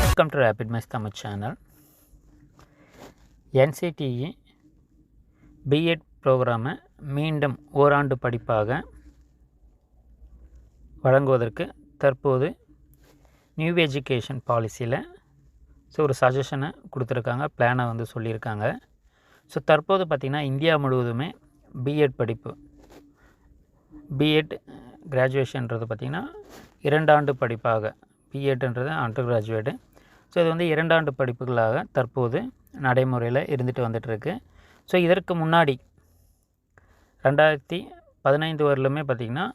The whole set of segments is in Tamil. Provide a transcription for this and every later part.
Welcome to rapid mice Tamil channel NCTE BEd ப்ரோக்ராமை மீண்டும் ஓராண்டு படிப்பாக வழங்குவதற்கு தற்போது நியூ எஜுகேஷன் பாலிசியில் ஸோ ஒரு சஜஷனை கொடுத்துருக்காங்க பிளானை வந்து சொல்லியிருக்காங்க. ஸோ தற்போது பார்த்திங்கன்னா இந்தியா முழுவதுமே பிஎட் படிப்பு. பிஎட் கிராஜுவேஷன்றது பார்த்திங்கன்னா இரண்டாண்டு படிப்பாக பிஎட்ன்றது அண்டர் கிராஜுவேட்டு ஸோ இது வந்து இரண்டாண்டு படிப்புகளாக தற்போது நடைமுறையில் இருந்துட்டு வந்துட்டுருக்கு. ஸோ இதற்கு முன்னாடி ரெண்டாயிரத்தி பதினைந்து வரலுமே பார்த்திங்கன்னா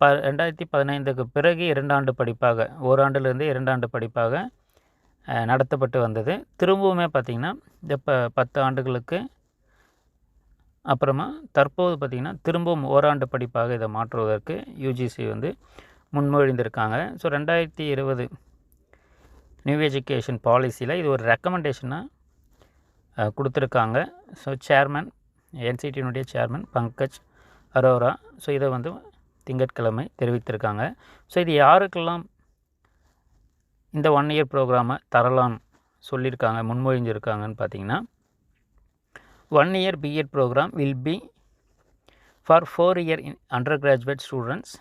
ப ரெண்டாயிரத்தி பதினைந்துக்கு பிறகு இரண்டாண்டு படிப்பாக ஓராண்டுலேருந்து இரண்டாண்டு படிப்பாக நடத்தப்பட்டு வந்தது. திரும்பவுமே பார்த்திங்கன்னா இந்த ப பத்து ஆண்டுகளுக்கு அப்புறமா தற்போது பார்த்திங்கன்னா திரும்பவும் ஓராண்டு படிப்பாக இதை மாற்றுவதற்கு யூஜிசி வந்து முன்மொழிந்திருக்காங்க. ஸோ ரெண்டாயிரத்தி இருபது நியூ எஜுகேஷன் பாலிசியில் இது ஒரு ரெக்கமெண்டேஷனாக கொடுத்துருக்காங்க. ஸோ சேர்மன் என்சிடியினுடைய சேர்மன் பங்கஜ் அரோரா ஸோ இதை வந்து திங்கட்கிழமை தெரிவித்திருக்காங்க. ஸோ இது யாருக்கெல்லாம் இந்த ஒன் இயர் ப்ரோக்ராமை தரலாம் சொல்லியிருக்காங்க முன்மொழிஞ்சிருக்காங்கன்னு பார்த்தீங்கன்னா one year BEd program will be for four year undergraduate students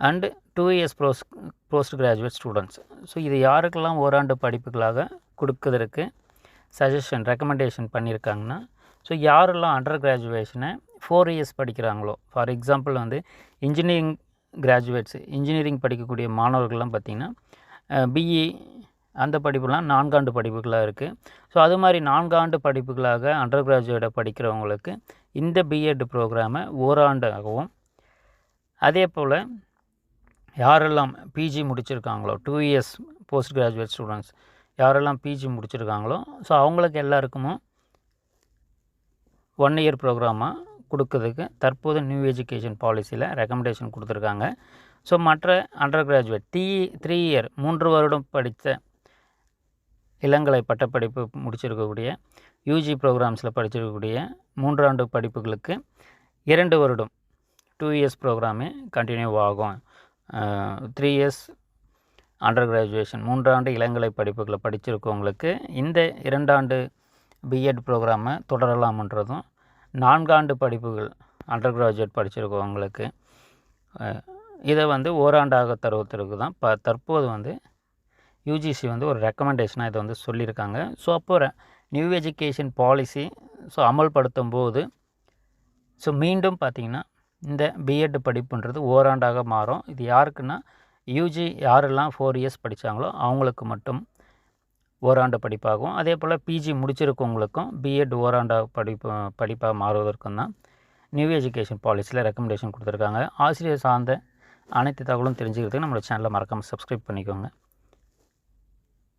and two years pros postgraduate students so இது யாருக்கெல்லாம் ஓராண்டு படிப்புகளாக கொடுக்குறதுக்கு சஜஷன் ரெக்கமெண்டேஷன் பண்ணியிருக்காங்கன்னா ஸோ யாரெல்லாம் அண்டர் கிராஜுவேஷனை ஃபோர் இயர்ஸ் படிக்கிறாங்களோ ஃபார் எக்ஸாம்பிள் வந்து இன்ஜினியரிங் கிராஜுவேட்ஸ் இன்ஜினியரிங் படிக்கக்கூடிய மாணவர்கள்லாம் பார்த்திங்கன்னா பிஇ அந்த படிப்புலாம் நான்காண்டு படிப்புகளாக இருக்குது ஸோ அது மாதிரி நான்காண்டு படிப்புகளாக அண்டர் கிராஜுவேட்டை படிக்கிறவங்களுக்கு இந்த பிஎட் ப்ரோக்ராமை ஓராண்டாகவும் அதே போல் யாரெல்லாம் பிஜி முடிச்சிருக்காங்களோ two years postgraduate students யாரெல்லாம் பிஜி முடிச்சிருக்காங்களோ ஸோ அவங்களுக்கு எல்லாருக்குமும் ஒன் இயர் ப்ரோக்ராமாக கொடுக்கறதுக்கு தற்போது நியூ எஜுகேஷன் பாலிசியில் ரெக்கமெண்டேஷன் கொடுத்துருக்காங்க. ஸோ மற்ற undergraduate three three year மூன்று வருடம் படித்த இளங்கலை பட்டப்படிப்பு முடிச்சிருக்கக்கூடிய யூஜி ப்ரோக்ராம்ஸில் படிச்சிருக்கக்கூடிய மூன்றாண்டு படிப்புகளுக்கு இரண்டு வருடம் டூ இயர்ஸ் ப்ரோக்ராமே கண்டினியூ ஆகும். த்ரீ இயர்ஸ் அண்டர் கிராஜுவேஷன் மூன்றாண்டு இளங்கலை படிப்புகளை படிச்சிருக்கவங்களுக்கு இந்த இரண்டாண்டு பிஎட் ப்ரோக்ராமை தொடரலாம்ன்றதும் நான்காண்டு படிப்புகள் அண்டர் கிராஜுவேட் படிச்சிருக்கவங்களுக்கு இதை வந்து ஓராண்டாக தருவதற்கு தான் ப தற்போது வந்து யூஜிசி வந்து ஒரு ரெக்கமெண்டேஷனாக இதை வந்து சொல்லியிருக்காங்க. ஸோ அப்போ நியூ எஜுகேஷன் பாலிசி ஸோ அமல்படுத்தும் போது ஸோ மீண்டும் பார்த்திங்கன்னா இந்த பிஎட் படிப்புன்றது ஓராண்டாக மாறும். இது யாருக்குன்னா யூஜி யாரெல்லாம் ஃபோர் இயர்ஸ் படித்தாங்களோ அவங்களுக்கு மட்டும் ஓராண்டு படிப்பாகும். அதே போல் பிஜி முடிச்சிருக்கவங்களுக்கும் பிஎட் ஓராண்டா படிப்பு படிப்பாக மாறுவதற்கும் தான் நியூ எஜுகேஷன் பாலிசியில் ரெக்கமெண்டேஷன் கொடுத்துருக்காங்க. ஆசிரியர் சார்ந்த அனைத்து தகவலும் தெரிஞ்சுக்கிறதுக்கு நம்மளோட சேனலை மறக்காமல் சப்ஸ்கிரைப் பண்ணிக்கோங்க.